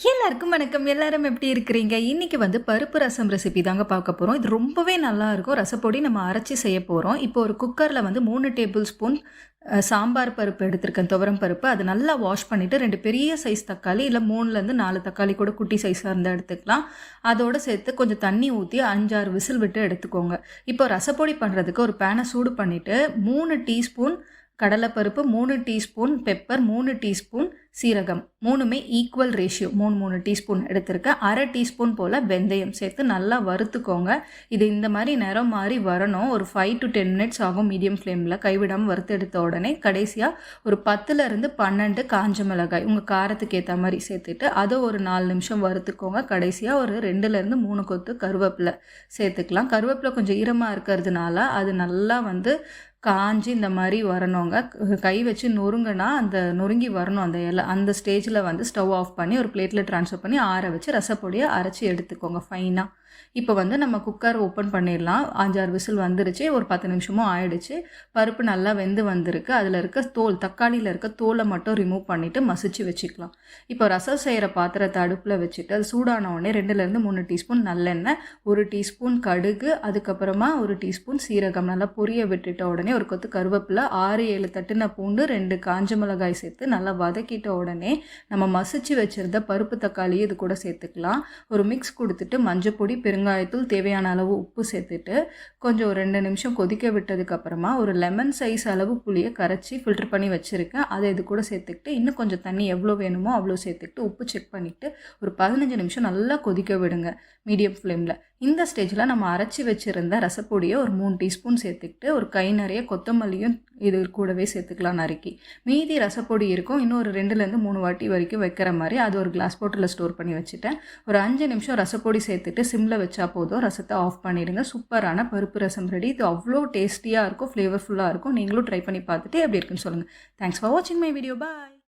எல்லாருக்கும் வணக்கம். எல்லாரும் எப்படி இருக்கிறீங்க? இன்னைக்கு வந்து பருப்பு ரசம் ரெசிபி தாங்க பார்க்க போகிறோம் இது ரொம்பவே நல்லா இருக்கும். ரசப்பொடி நம்ம அரைச்சி செய்ய போகிறோம் இப்போ ஒரு குக்கரில் வந்து மூணு டேபிள் ஸ்பூன் சாம்பார் பருப்பு எடுத்திருக்கேன். துவரம் பருப்பு. அதை நல்லா வாஷ் பண்ணிவிட்டு ரெண்டு பெரிய சைஸ் தக்காளி இல்லை மூணுலேருந்து நாலு தக்காளி கூட குட்டி சைஸாக இருந்தால் எடுத்துக்கலாம். அதோடு சேர்த்து கொஞ்சம் தண்ணி ஊற்றி அஞ்சாறு விசில் விட்டு எடுத்துக்கோங்க. இப்போ ரசப்பொடி பண்ணுறதுக்கு ஒரு பேனை சூடு பண்ணிவிட்டு மூணு டீஸ்பூன் கடலைப்பருப்பு மூணு டீஸ்பூன் பெப்பர் மூணு டீஸ்பூன் சீரகம். மூணுமே ஈக்குவல் ரேஷியோ மூணு மூணு டீஸ்பூன் எடுத்திருக்கேன் அரை டீஸ்பூன் போல் வெந்தயம் சேர்த்து நல்லா வறுத்துக்கோங்க. இது இந்த மாதிரி நிறம் மாதிரி வரணும். ஒரு ஃபைவ் டு டென் மினிட்ஸ் ஆகும் மீடியம் ஃப்ளேமில் கைவிடாமல் வறுத்து எடுத்த உடனே கடைசியாக ஒரு பத்துலேருந்து பன்னெண்டு காஞ்ச மிளகாய் உங்கள் காரத்துக்கு ஏற்ற மாதிரி சேர்த்துட்டு அதை ஒரு நாலு நிமிஷம் வறுத்துக்கோங்க. கடைசியாக ஒரு ரெண்டுலேருந்து மூணு கொத்து கருவேப்பிலை சேர்த்துக்கலாம். கருவேப்பிலை கொஞ்சம் ஈரமாக இருக்கிறதுனால அது நல்லா வந்து காஞ்சி இந்த மாதிரி வரணுங்க. கை வச்சு நொறுங்கினா அந்த நொறுங்கி வரணும். அந்த இலை அந்த ஸ்டேஜில் வந்து ஸ்டவ் ஆஃப் பண்ணி ஒரு பிளேட்டில் ட்ரான்ஸ்ஃபர் பண்ணி ஆற வச்சு ரசப்பொடியை அரைச்சி எடுத்துக்கோங்க ஃபைனாக இப்போ வந்து நம்ம குக்கர் ஓப்பன் பண்ணிடலாம் அஞ்சாறு விசில் வந்துருச்சு. ஒரு பத்து நிமிஷமும் ஆயிடுச்சு. பருப்பு நல்லா வெந்து வந்திருக்கு. அதில் இருக்க தோல் தக்காளியில் இருக்க தோலை மட்டும் ரிமூவ் பண்ணிவிட்டு மசிச்சு வச்சுக்கலாம். இப்போ ரசம் செய்கிற பாத்திரத்தை அடுப்பில் வச்சுட்டு அது சூடான உடனே ரெண்டுலேருந்து மூணு டீஸ்பூன் நல்லெண்ணெய் ஒரு டீஸ்பூன் கடுகு அதுக்கப்புறமா ஒரு டீஸ்பூன் சீரகம். நல்லா பொரிய விட்டுட்ட உடனே ஒரு கொத்து கருவேப்பிலை ஆறு ஏழு தட்டின பூண்டு ரெண்டு காஞ்ச மிளகாய் சேர்த்து நல்லா வதக்கிட்ட உடனே நம்ம மசிச்சு வச்சுருந்த பருப்பு தக்காளி இது கூட சேர்த்துக்கலாம். ஒரு மிக்ஸ் கொடுத்துட்டு மஞ்சள் பொடி பெருங்காயத்தூள் தேவையான அளவு உப்பு சேர்த்துட்டு கொஞ்சம் ஒரு ரெண்டு நிமிஷம் கொதிக்க விட்டதுக்கப்புறமா ஒரு லெமன் சைஸ் அளவு புளியை கரைச்சி ஃபில்டர் பண்ணி வச்சுருக்கேன். அதை இது கூட சேர்த்துக்கிட்டு இன்னும் கொஞ்சம் தண்ணி எவ்வளோ வேணுமோ அவ்வளோ சேர்த்துக்கிட்டு உப்பு செக் பண்ணிவிட்டு ஒரு பதினஞ்சு நிமிஷம் நல்லா கொதிக்க விடுங்க மீடியம் ஃப்ளேமில் இந்த ஸ்டேஜில் நம்ம அரைச்சி வச்சுருந்த ரசப்பொடியை ஒரு மூணு டீஸ்பூன் சேர்த்துக்கிட்டு ஒரு கை நிறைய கொத்தமல்லியும் இது கூடவே சேர்த்துக்கலாம் நறுக்கி மீதி ரசப்பொடி இருக்கும். இன்னும் ஒரு ரெண்டுலேருந்து மூணு வாட்டி வரைக்கும் வைக்கிற மாதிரி அது ஒரு கிளாஸ் பாட்டில் ஸ்டோர் பண்ணி வச்சுட்டேன். ஒரு அஞ்சு நிமிஷம் ரசப்பொடி சேர்த்துட்டு சிம்மில் வச்சா போதும். ரசத்தை ஆஃப் பண்ணிடுங்க. சூப்பரான பருப்பு ரசம் ரெடி இது அவ்வளோ டேஸ்டியாக இருக்கும் ஃப்ளேவர்ஃபுல்லாக இருக்கும். நீங்களும் ட்ரை பண்ணி பார்த்துட்டு எப்படி இருக்குன்னு சொல்லுங்கள் தேங்க்ஸ் ஃபார் வாட்சிங் மை வீடியோ பாய்